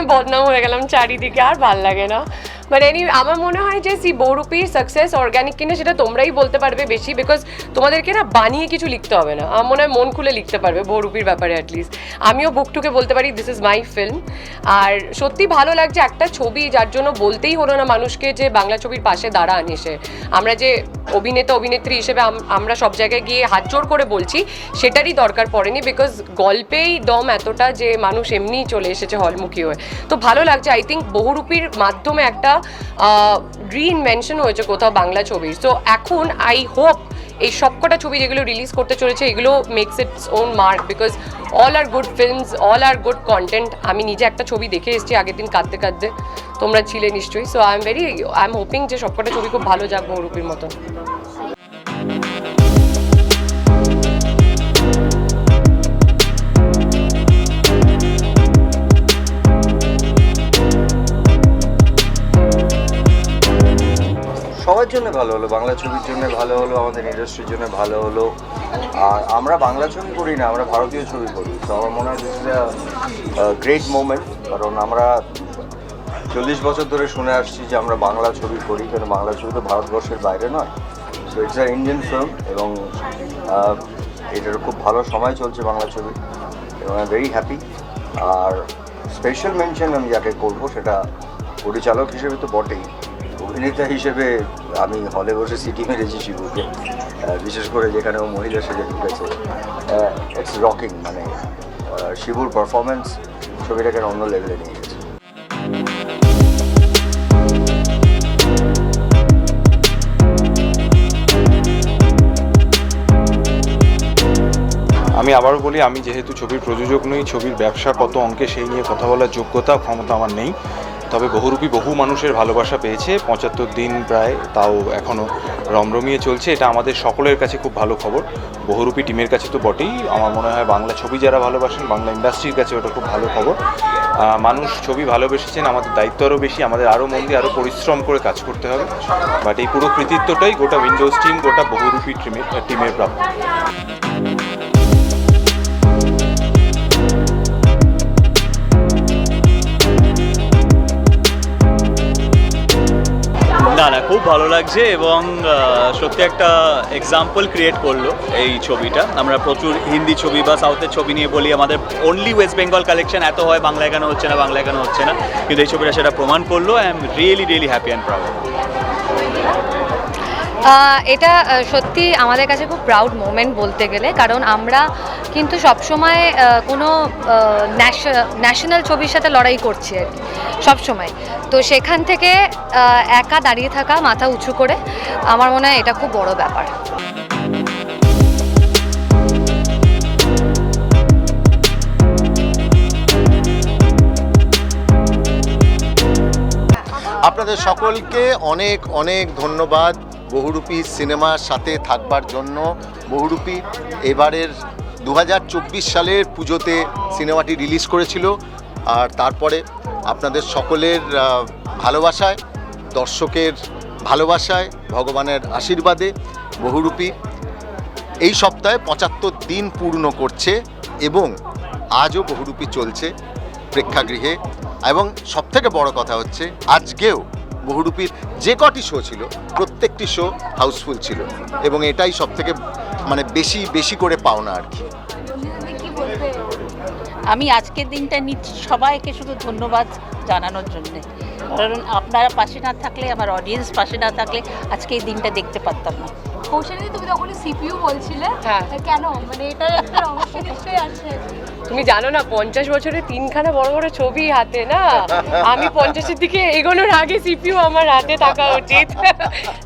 আমি বদনাম হয়ে গেলাম চারিদিকে আর ভালো লাগে না। মানে এনি আমার মনে হয় যে সি বহুরূপীর সাকসেস অর্গ্যানিক কিনা সেটা তোমরাই বলতে পারবে বেশি বিকজ তোমাদেরকে না বানিয়ে কিছু লিখতে হবে না। আমার মনে হয় মন খুলে লিখতে পারবে বহুরূপীর ব্যাপারে অ্যাটলিস্ট আমিও বুকটুকে বলতে পারি দিস ইজ মাই ফিল্ম আর সত্যি ভালো লাগছে একটা ছবি যার জন্য বলতেই হলো না মানুষকে যে বাংলা ছবির পাশে দাঁড়ান এসে। আমরা যে অভিনেতা, অভিনেত্রী হিসেবে আমরা সব জায়গায় গিয়ে হাত জোর করে বলছি, সেটারই দরকার পড়েনি বিকজ গল্পেই দম এতটা যে মানুষ এমনিই চলে এসেছে হলমুখী হয়ে। তো ভালো লাগছে আই থিঙ্ক বহুরূপীর মাধ্যমে একটা রিইনভেনশন হয়েছে কোথাও বাংলা ছবির। সো এখন আই হোপ এই সবকটা ছবি যেগুলো রিলিজ করতে চলেছে, এগুলো makes its own mark because all are good films all are good content আমি নিজে একটা ছবি দেখে এসেছি, আগের দিন কাঁদতে কাঁদতে। তোমরা ছিলে নিশ্চয়ই। So I am very I am hoping যে সবকটা ছবি খুব ভালো যাক বহুরূপীর মতন। সবার জন্য ভালো হলো, বাংলা ছবির জন্য ভালো হলো, আমাদের ইন্ডাস্ট্রির জন্য ভালো হলো। আর আমরা বাংলা ছবি করি না, আমরা ভারতীয় ছবি করি। তো আমার মনে হয় ইজ গ্রেট মোমেন্ট কারণ আমরা চল্লিশ বছর ধরে শুনে আসছি যে আমরা বাংলা ছবি করি কারণ বাংলা ছবি তো ভারতবর্ষের বাইরে নয়। So it's a Indian film এবং এটার খুব ভালো সময় চলছে বাংলা ছবি। এবং আই ভেরি হ্যাপি আর স্পেশাল মেনশন আমি যাকে করব, সেটা পরিচালক হিসেবে তো বটেই। অভিনেতা হিসেবে আমি হলে বসে সিটি মেরেছি শিবুকে। বিশেষ করে যেখানে ও মহিলা সেজে ঢুকেছে ইটস রকিং মানে শিবুর পারফরমেন্স ছবিটাকে অন্য লেভেলে নিয়ে গেছে। আমি আবার বলি আমি যেহেতু ছবির প্রযোজক নই ছবির ব্যবসা কত অঙ্কে সেই নিয়ে কথা বলার যোগ্যতা ক্ষমতা আমার নেই। তবে বহুরূপী বহু মানুষের ভালোবাসা পেয়েছে। পঁচাত্তর দিন প্রায় তাও এখনও রমরমিয়ে চলছে। এটা আমাদের সকলের কাছে খুব ভালো খবর। বহুরূপী টিমের কাছে তো বটেই। আমার মনে হয় বাংলা ছবি যারা ভালোবাসেন, বাংলা ইন্ডাস্ট্রির কাছে ওটা খুব ভালো খবর। মানুষ ছবি ভালোবেসেছেন, আমাদের দায়িত্ব আরও বেশি, আমাদের আরও মন দিয়ে আরও পরিশ্রম করে কাজ করতে হবে। বাট এই পুরো কৃতিত্বটাই গোটা উইন্ডোজ টিম গোটা বহুরূপী টিমের টিমের প্রাপ্য। খুব ভালো লাগছে এবং সত্যি একটা এক্সাম্পল ক্রিয়েট করল এই ছবিটা। আমরা প্রচুর হিন্দি ছবি বা সাউথের ছবি নিয়ে বলি, আমাদের অনলি ওয়েস্ট বেঙ্গল কালেকশন এত হয় বাংলায় কেন হচ্ছে না বাংলায় কেন হচ্ছে না। কিন্তু এই ছবিটা সেটা প্রমাণ করল I am really really happy and proud এটা সত্যি আমাদের কাছে খুব প্রাউড মোমেন্ট বলতে গেলে। কারণ আমরা কিন্তু সবসময় কোনো ন্যাশনাল ছবির সাথে লড়াই করছি আর কি, সবসময়। তো সেখান থেকে একা দাঁড়িয়ে থাকা, মাথা উঁচু করে, আমার মনে হয় এটা খুব বড় ব্যাপার। আপনাদের সকলকে অনেক অনেক ধন্যবাদ। বহুরূপী সিনেমার সাথে থাকবার জন্য বহুরূপী এবারের দু হাজার চব্বিশ সালের পুজোতে সিনেমাটি রিলিজ করেছিল। আর তারপরে আপনাদের সকলের ভালোবাসায়, দর্শকের ভালোবাসায়, ভগবানের আশীর্বাদে বহুরূপী এই সপ্তাহে পঁচাত্তর দিন পূর্ণ করছে এবং আজও বহুরূপী চলছে প্রেক্ষাগৃহে। এবং সবথেকে বড় কথা হচ্ছে, আজকেও বহুরূপীর যে কটি শো ছিল প্রত্যেকটি শো হাউসফুল ছিল এবং এটাই সব থেকে মানে বেশি বেশি করে পাওনা আর কি। আমি আজকের দিনটা নিচ্ছি সবাইকে শুধু ধন্যবাদ জানানোর জন্য। কারণ আপনারা পাশে না থাকলে আমার অডিয়েন্স পাশে না থাকলে আজকে এই দিনটা দেখতে পারতাম না। কৌশলী তুমি তখন সিপিইউ বলছিলে। হ্যাঁ। কেন? মানে এটা একটা নিশ্চয়ই আছে। তুমি জানো না পঞ্চাশ বছরে তিনখানা বড় বড় ছবি হাতে না আমি পঞ্চাশের দিকে এগোনোর আগে সিপিউ আমার হাতে থাকা উচিত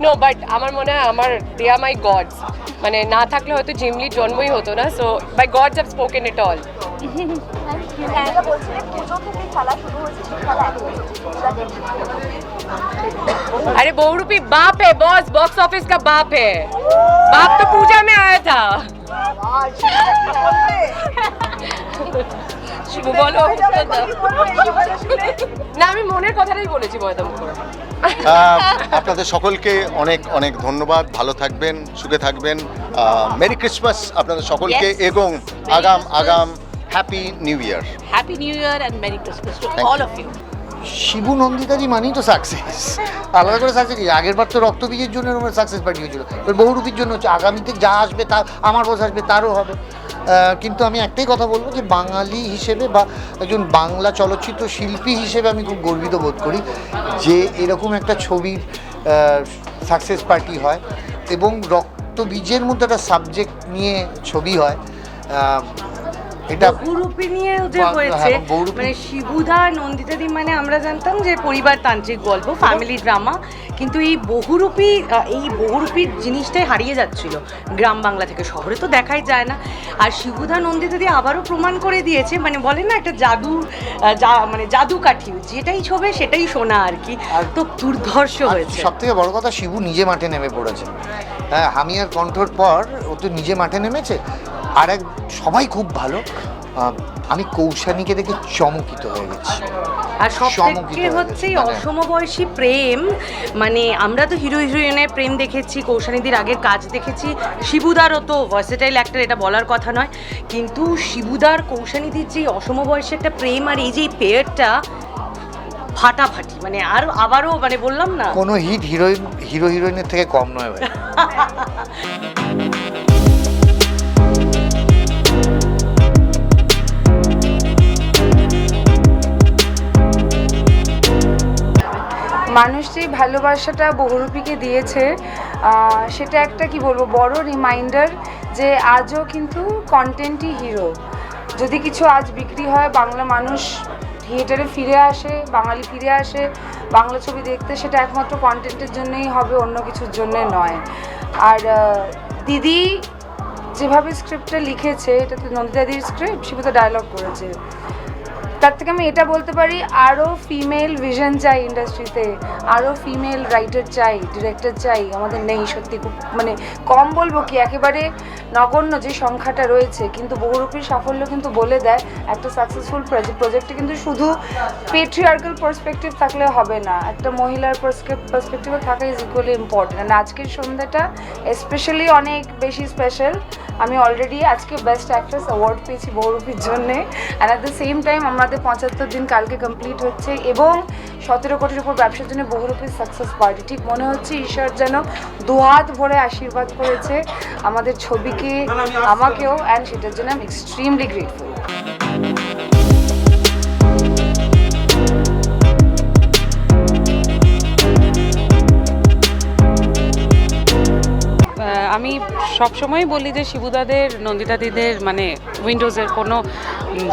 নো বাট আমার মনে হয় আমার দে আর মাই গডস মানে না থাকলে হয়তো জিমলির জন্মই হতো না so by God's have spoken it all বলছিলে পুজো থেকে খেলা শুরু হয়েছে সেই খেলা अरे बहुरूपी बाप है बॉस बॉक्स ऑफिस का बाप है बाप तो पूजा में आया था বলো না আমি মনের কথাটাই বলেছি ময়দাম আপনাদের সকলকে অনেক অনেক ধন্যবাদ। ভালো থাকবেন সুখে থাকবেন। মেরি ক্রিসমাস আপনাদের সকলকে এবং আগাম আগাম happy new year happy new year and merry Christmas to all of you Shibu নন্দিতাজি মানেই তো সাকসেস আলাদা করে সাকসেস কি? আগের বার তো রক্তবীজের জন্য এরকম সাকসেস পার্টি হয়েছিল বহুরূপীর জন্য হচ্ছে, আগামীতে যা আসবে তা, আমার বস আসবে তারও হবে। কিন্তু আমি একটাই কথা বলব যে বাঙালি হিসেবে বা একজন বাংলা চলচ্চিত্র শিল্পী হিসেবে আমি খুব গর্বিত বোধ করি যে এরকম একটা ছবির সাকসেস পার্টি হয় এবং রক্তবীজের মধ্যে একটা সাবজেক্ট নিয়ে ছবি হয়। এটা বহুরূপী নিয়েও যে হয়েছে হ্যাঁ, মানে শিবুদা নন্দিতাদি মানে আমরা জানতাম যে পরিবারতান্ত্রিক গল্প ফ্যামিলি ড্রামা কিন্তু এই বহুরূপী এই বহুরূপীর জিনিসটাই হারিয়ে যাচ্ছিল গ্রাম বাংলা থেকে। শহরে তো দেখাই যায় না। আর শিবুদা নন্দিতাদি আবারও প্রমাণ করে দিয়েছে মানে বলে না একটা জাদু মানে জাদু কাঠি যেটাই ছবে সেটাই শোনা আর কি। তো দুর্ধর্ষ হয়েছে। সব থেকে বড় কথা শিবু নিজে মাঠে নেমে পড়েছে। হ্যাঁ হামিয়ার কণ্ঠর পর ও তো নিজে মাঠে নেমেছে। আর এক সবাই খুব ভালো। আমি কৌশানীকে দেখে চমকিত হয়ে গেছি। আর সব চমকিত হচ্ছে মানে- অসমবয়সী প্রেম মানে আমরা তো হিরো হিরোইনের প্রেম দেখেছি কৌশানীদির আগের কাজ দেখেছি। শিবুদারও তো ভার্সেটাইল অ্যাক্টর এটা বলার কথা নয়। কিন্তু শিবুদার কৌশানীদির যে অসমবয়সী একটা প্রেম আর এই যে পেয়ারটা ফাটাফাটি মানে আর আবারও মানে বললাম না। কোনো হিট হিরোইন হিরো হিরোইনের থেকে কম নয় ভাই। মানুষ যে ভালোবাসাটা বহুরূপীকে দিয়েছে সেটা একটা কি বলব, বড় রিমাইন্ডার যে আজও কিন্তু কন্টেন্টই হিরো যদি কিছু আজ বিক্রি হয়, বাংলা মানুষ থিয়েটারে ফিরে আসে, বাঙালি ফিরে আসে, বাংলা ছবি দেখতে, সেটা একমাত্র কন্টেন্টের জন্যই হবে, অন্য কিছুর জন্য নয়। আর দিদি যেভাবে স্ক্রিপ্টটা লিখেছে এটা তো নন্দিতাদির স্ক্রিপ্ট শিবুদা ডায়লগ করেছে। তার থেকে আমি এটা বলতে পারি আরও ফিমেল ভিশন চাই ইন্ডাস্ট্রিতে আরও ফিমেল রাইটার চাই ডিরেক্টর চাই, আমাদের নেই সত্যি খুব মানে কম বলব কি, একেবারে নগণ্য যে সংখ্যাটা রয়েছে, কিন্তু বহুরূপীর সাফল্য কিন্তু বলে দেয়, একটা সাকসেসফুল প্রজেক্টে কিন্তু শুধু পেট্রিয়ার্কাল পার্সপেক্টিভ থাকলে হবে না, একটা মহিলার পার্সপেক্টিভে থাকা ইজ ইকুয়ালি ইম্পর্টেন্ট আজকের সন্ধ্যাটা স্পেশালি অনেক বেশি স্পেশাল আমি অলরেডি আজকে বেস্ট অ্যাক্ট্রেস অ্যাওয়ার্ড পেয়েছি বহুরূপীর জন্যে and at the same time আমাদের পঁচাত্তর দিন কালকে কমপ্লিট হচ্ছে এবং সতেরো কোটির উপর ব্যবসার জন্য বহুরূপী সাকসেস পার্টি ঠিক মনে হচ্ছে ঈশ্বর যেন দুহাত ভরে আশীর্বাদ করেছে আমাদের ছবিকে আমাকেও অ্যান্ড সেটার জন্য আমি এক্সট্রিমলি গ্রেটফুল সবসময় বলি যে শিবুদাদের, নন্দিতাদিদের মানে উইন্ডোজের কোনো,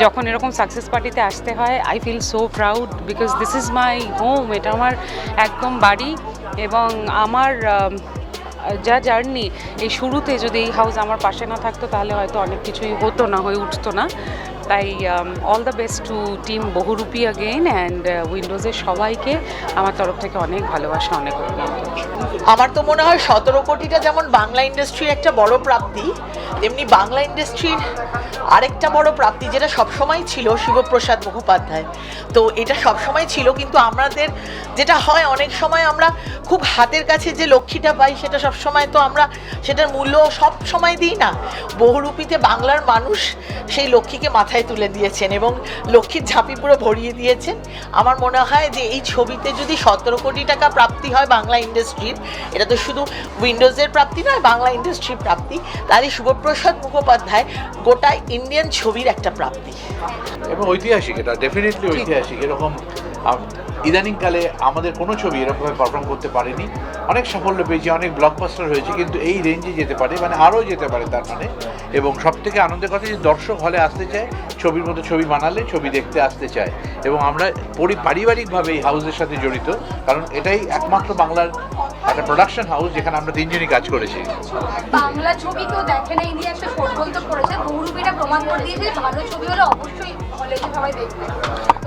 যখন এরকম সাকসেস পার্টিতে আসতে হয় I feel so proud because this is my home এটা আমার একদম বাড়ি এবং আমার যা জার্নি এই শুরুতে যদি এই হাউস আমার পাশে না থাকতো, তাহলে হয়তো অনেক কিছুই হতো না, হয়ে উঠতো না। তাই all the best to team Bohurupi again and উইন্ডোজের সবাইকে আমার তরফ থেকে অনেক ভালোবাসা, অনেক আমার তো মনে হয় সতেরো কোটিটা যেমন বাংলা ইন্ডাস্ট্রির একটা বড় প্রাপ্তি, তেমনি বাংলা ইন্ডাস্ট্রির আরেকটা বড় প্রাপ্তি যেটা সবসময় ছিল শিবপ্রসাদ মুখোপাধ্যায়। তো এটা সবসময় ছিল, কিন্তু আমাদের যেটা হয় অনেক সময় আমরা খুব হাতের কাছে যে লক্ষ্মীটা পাই, সেটা সবসময় তো আমরা সেটার মূল্য সব সময় দিই না। বহুরূপীতে বাংলার মানুষ সেই লক্ষ্মীকে মাথায় তুলে দিয়েছেন এবং লক্ষ্মীর ঝাঁপি পুরো ভরিয়ে দিয়েছেন। আমার মনে হয় যে এই ছবিতে যদি সতেরো কোটি টাকা প্রাপ্তি হয় বাংলা ইন্ডাস্ট্রির এটা তো শুধু উইন্ডোজের প্রাপ্তি নয় বাংলা ইন্ডাস্ট্রির প্রাপ্তি। তাহলে শুভপ্রসাদ মুখোপাধ্যায় গোটা ইন্ডিয়ান ছবির একটা প্রাপ্তি। এবং ঐতিহাসিক এটা ডেফিনেটলি ঐতিহাসিক এরকম ইদানিংকালে আমাদের কোনো ছবি এরকমভাবে পারফর্ম করতে পারেনি। অনেক সাফল্য পেয়েছে, অনেক ব্লকবাস্টার হয়েছে, কিন্তু এই রেঞ্জে যেতে পারে মানে আরও যেতে পারে তার মানে। এবং সব থেকে আনন্দের কথা যে দর্শক হলে আসতে চায়, ছবির মতো ছবি বানালে, ছবি দেখতে আসতে চায়। এবং আমরা পরি পারিবারিকভাবে এই হাউসের সাথে জড়িত, কারণ এটাই একমাত্র বাংলার একটা প্রোডাকশন হাউস যেখানে আমরা তিনজনই কাজ করেছি। বাংলা ছবি দেখে একটা তো বহুরূপীটা প্রমাণ করে দিয়েছে ভালো ছবি হলে অবশ্যই সবাই দেখবে।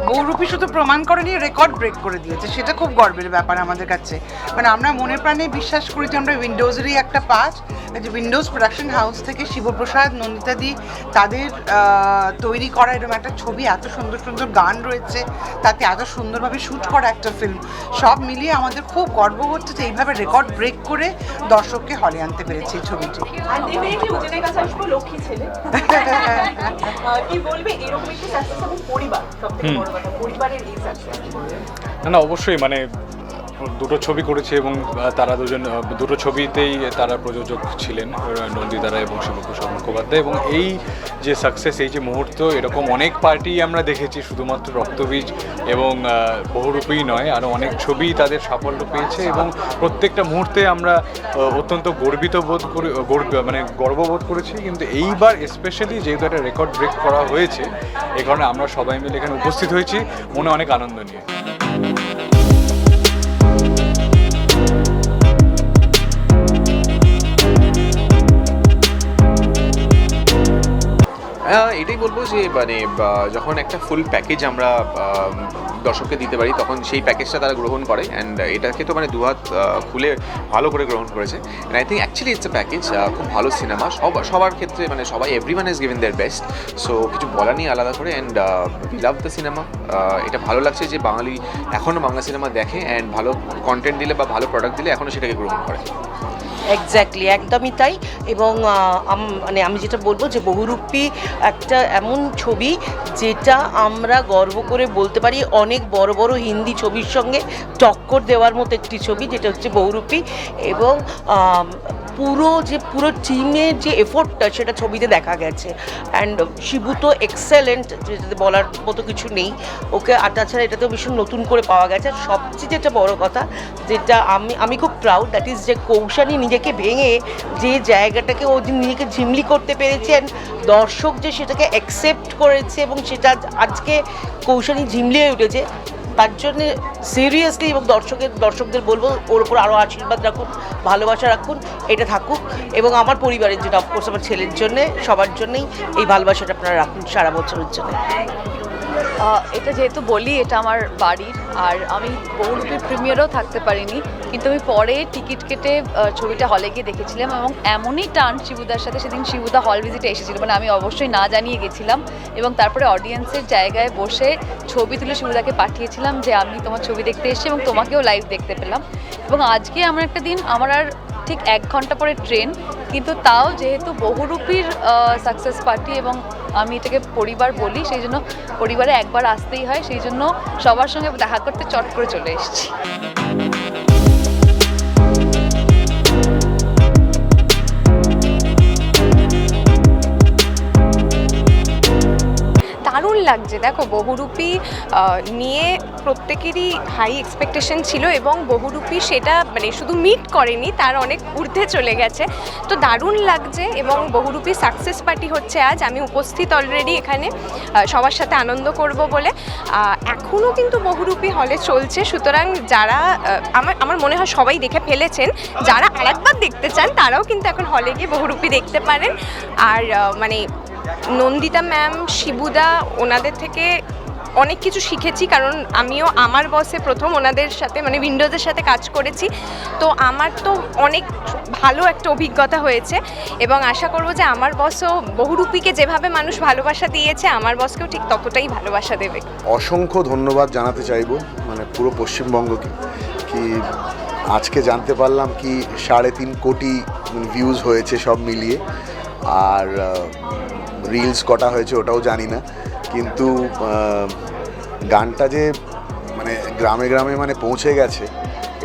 বহুরূপী শুধু প্রমাণ করেনি রেকর্ড ব্রেক করে দিয়েছে। সেটা খুব গর্বের ব্যাপার আমাদের কাছে। মানে আমরা মনে প্রাণে বিশ্বাস করি যে আমরা উইন্ডোজেরই একটা পার্ট যে উইন্ডোজ প্রোডাকশন হাউস থেকে শিবপ্রসাদ নন্দিতাদি তাদের তৈরি করা এরকম একটা ছবি এত সুন্দর সুন্দর গান রয়েছে তাতে এত সুন্দরভাবে শ্যুট করা একটা ফিল্ম সব মিলিয়ে আমাদের খুব গর্ব হচ্ছে যে এইভাবে রেকর্ড ব্রেক করে দর্শককে হলে আনতে পেরেছে এই ছবিটি। লক্ষ্মী ছেলে। কি বলবে? এরকম একটি পরিবার না না অবশ্যই মানে দুটো ছবি করেছে এবং তারা দুজন দুটো ছবিতেই তারা প্রযোজক ছিলেন আহ, নন্দিতারা এবং শিবপ্রসাদ মুখোপাধ্যায়। এবং এই যে সাকসেস এই যে মুহূর্ত এরকম অনেক পার্টি আমরা দেখেছি শুধুমাত্র রক্তবীজ এবং আহ, বহুরূপী নয় আরও অনেক ছবি তাদের সাফল্য পেয়েছে এবং প্রত্যেকটা মুহূর্তে আমরা অত্যন্ত গর্বিত বোধ করে গর্ব মানে গর্ববোধ করেছি। কিন্তু এইবার স্পেশালি যেহেতু একটা রেকর্ড ব্রেক করা হয়েছে এই কারণে আমরা সবাই মিলে এখানে উপস্থিত হয়েছি। মনে অনেক আনন্দ নিয়ে। যে মানে যখন একটা ফুল প্যাকেজ আমরা আম, দর্শককে দিতে পারি, তখন সেই প্যাকেজটা তারা গ্রহণ করে অ্যান্ড এটাকে তো মানে দুহাত খুলে ভালো করে গ্রহণ করেছে। And I think actually it's a package খুব ভালো সিনেমা সব, সবার ক্ষেত্রে মানে সবাই everyone is given their best so কিছু বলা নেই আলাদা করে and we love the cinema এটা ভালো লাগছে যে বাঙালি এখনও বাংলা সিনেমা দেখে অ্যান্ড ভালো কন্টেন্ট দিলে বা ভালো প্রোডাক্ট দিলে এখনও সেটাকে গ্রহণ করে। এক্স্যাক্টলি একদমই তাই এবং মানে আমি যেটা বলব যে বহুরূপী একটা এমন ছবি যেটা আমরা গর্ব করে বলতে পারি অনেক বড় বড় হিন্দি ছবির সঙ্গে টক্কর দেওয়ার মতো একটি ছবি যেটা হচ্ছে বহুরূপী এবং পুরো যে পুরো টিমের যে এফোর্টটা সেটা ছবিতে দেখা গেছে। অ্যান্ড শিবু তো এক্সেলেন্ট যেটাতে বলার মতো কিছু নেই। ওকে আর তাছাড়া এটাতেও ভীষণ নতুন করে পাওয়া গেছে। আর সবচেয়ে যেটা বড় কথা, যেটা আমি আমি খুব প্রাউড দ্যাট ইজ যে কৌশানী নিজেকে ভেঙে যে জায়গাটাকে ও নিজেকে ঝিমলি করতে পেরেছেন দর্শক যে সেটাকে অ্যাকসেপ্ট করেছে এবং সেটা আজকে কৌশানী ঝিমলিয়ে উঠেছে তার জন্য সিরিয়াসলি এবং দর্শকের, দর্শকদের বলব, ওর উপর আরও আশীর্বাদ রাখুন, ভালোবাসা রাখুন, এটা থাকুক এবং আমার পরিবারের জন্য অফকোর্স আমার ছেলের জন্যে, সবার জন্যেই এই ভালোবাসাটা আপনারা রাখুন সারা বছরের জন্য। এটা যেহেতু বলি, এটা আমার বাড়ির, আর আমি বহুরূপীর প্রিমিয়ারও থাকতে পারিনি, কিন্তু আমি পরে টিকিট কেটে ছবিটা হলে গিয়ে দেখেছিলাম এবং এমনই টান শিবুদার সাথে সেদিন শিবুদা হল ভিজিটে এসেছিল মানে আমি অবশ্যই না জানিয়ে গেছিলাম এবং তারপরে অডিয়েন্সের জায়গায় বসে ছবি তুলে শিবুদাকে পাঠিয়েছিলাম যে আমি তোমার ছবি দেখতে এসেছি এবং তোমাকেও লাইভ দেখতে পেলাম। এবং আজকে আমার একটা দিন, আমার আর ঠিক এক ঘণ্টা পরে ট্রেন কিন্তু তাও যেহেতু বহুরূপীর সাকসেস পার্টি এবং আমি এটাকে পরিবার বলি, সেই জন্য পরিবারে একবার আসতেই হয়, সেই জন্য সবার সঙ্গে দেখা করতে চট করে চলে এসেছি। দারুণ লাগছে। দেখো, বহুরূপী নিয়ে প্রত্যেকেরই হাই এক্সপেকটেশন ছিল এবং বহুরূপী সেটা মানে শুধু মিট করেনি, তার অনেক ঊর্ধ্বে চলে গেছে। তো দারুণ লাগছে এবং বহুরূপী সাকসেস পার্টি হচ্ছে আজ। আমি উপস্থিত অলরেডি এখানে সবার সাথে আনন্দ করব বলে। এখনও কিন্তু বহুরূপী হলে চলছে। সুতরাং যারা আমার আমার মনে হয় সবাই দেখে ফেলেছেন। যারা আরেকবার দেখতে চান, তারাও কিন্তু এখন হলে গিয়ে বহুরূপী দেখতে পারেন। আর মানে নন্দিতা ম্যাম, শিবুদা, ওনাদের থেকে অনেক কিছু শিখেছি, কারণ আমিও আমার বসে প্রথম ওনাদের সাথে মানে উইন্ডোজের সাথে কাজ করেছি। তো আমার তো অনেক ভালো একটা অভিজ্ঞতা হয়েছে এবং আশা করব যে আমার বসও বহুরূপীকে যেভাবে মানুষ ভালোবাসা দিয়েছে, আমার বসকেও ঠিক ততটাই ভালোবাসা দেবে। অসংখ্য ধন্যবাদ জানাতে চাইব মানে পুরো পশ্চিমবঙ্গকে, কি আজকে জানতে পারলাম কি সাড়ে তিন কোটি ভিউজ হয়েছে সব মিলিয়ে, আর রিলস কটা হয়েছে ওটাও জানি না। কিন্তু গানটা যে মানে গ্রামে গ্রামে মানে পৌঁছে গেছে,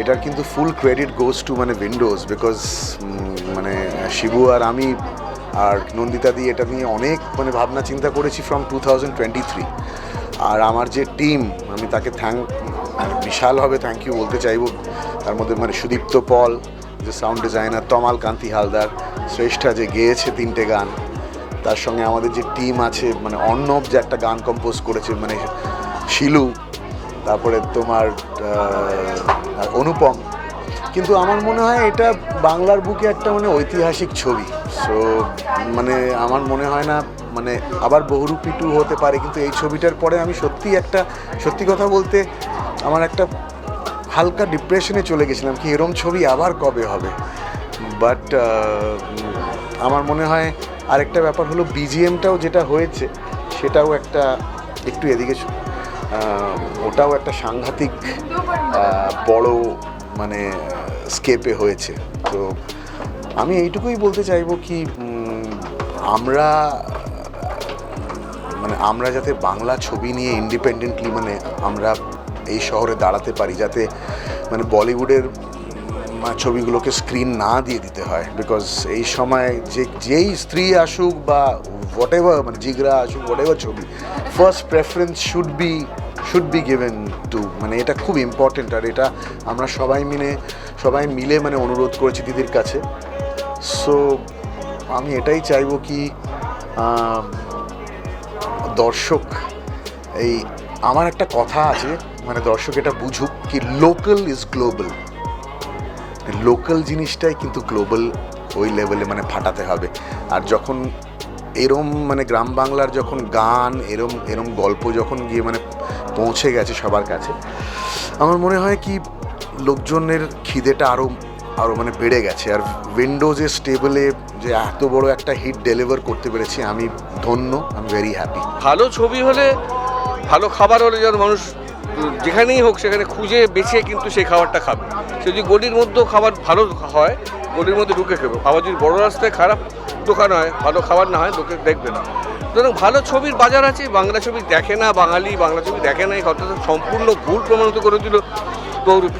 এটার কিন্তু ফুল ক্রেডিট গোস টু মানে উইন্ডোজ বিকজ মানে শিবু আর আমি আর নন্দিতা দি এটা নিয়ে অনেক মানে ভাবনা চিন্তা করেছি from two thousand twenty three আর আমার যে টিম আমি তাকে থ্যাংক বিশালভাবে থ্যাংক ইউ বলতে চাইব। তার মধ্যে মানে সুদীপ্ত পল, যে সাউন্ড ডিজাইনার তমাল কান্তি হালদার, শ্রেষ্ঠা যে গেয়েছে তিনটে গান তার সঙ্গে আমাদের যে টিম আছে মানে অর্ণব যে একটা গান কম্পোজ করেছে মানে শিলু, তারপরে তোমার অনুপম। কিন্তু আমার মনে হয় এটা বাংলার বুকে একটা মানে ঐতিহাসিক ছবি। সো মানে আমার মনে হয় না মানে আবার বহুরূপী টু হতে পারে, কিন্তু এই ছবিটার পরে আমি সত্যি একটা, সত্যি কথা বলতে আমার একটা হালকা ডিপ্রেশনে চলে গেছিলাম কি এরম ছবি আবার কবে হবে? বাট আমার মনে হয় আরেকটা ব্যাপার হলো বিজিএমটাও যেটা হয়েছে, সেটাও একটা একটু এদিকে ওটাও একটা সাংঘাতিক বড় মানে স্কেপে হয়েছে। তো আমি এইটুকুই বলতে চাইব কি আমরা মানে আমরা যাতে বাংলা ছবি নিয়ে ইন্ডিপেন্ডেন্টলি মানে আমরা এই শহরে দাঁড়াতে পারি, যাতে মানে বলিউডের ছবিগুলোকে স্ক্রিন না দিয়ে দিতে হয় বিকজ এই সময় যে, যেই স্ত্রী আসুক বা হোয়াট এভার মানে জিগরা আসুক হোয়াট এভার ছবি first preference should be should be given to মানে এটা খুব ইম্পর্টেন্ট আর এটা আমরা সবাই মিলে সবাই মিলে মানে অনুরোধ করেছি দিদির কাছে। সো আমি এটাই চাইব কি দর্শক, এই, আমার একটা কথা আছে মানে দর্শক এটা বুঝুক কি লোকাল ইজ গ্লোবাল লোকাল জিনিসটাই কিন্তু গ্লোবাল ওই লেভেলে মানে ফাটাতে হবে। আর যখন এরম মানে গ্রাম বাংলার যখন গান, এরম এরম গল্প যখন গিয়ে মানে পৌঁছে গেছে সবার কাছে, আমার মনে হয় কি লোকজনের খিদেটা আরও আরও মানে বেড়ে গেছে। আর উইন্ডোজের স্টেবলে যে এত বড় একটা হিট ডেলিভার করতে পেরেছি, আমি ধন্য আমি ভেরি হ্যাপি ভালো ছবি হলে ভালো খাবার হলে যেন মানুষ যেখানেই হোক সেখানে খুঁজে বেছে কিন্তু সেই খাবারটা খাবে। সে যদি গলির মধ্যেও খাবার ভালো হয়, গলির মধ্যে ঢুকে খেবে আবার যদি বড় রাস্তায় খারাপ দোকান হয়, ভালো খাবার না হয়, লোকে দেখবে না। সুতরাং ভালো ছবির বাজার আছে, বাংলা ছবি দেখে না, বাঙালি বাংলা ছবি দেখে না, এই কথাটা সম্পূর্ণ ভুল প্রমাণিত করে দিল বহুরূপী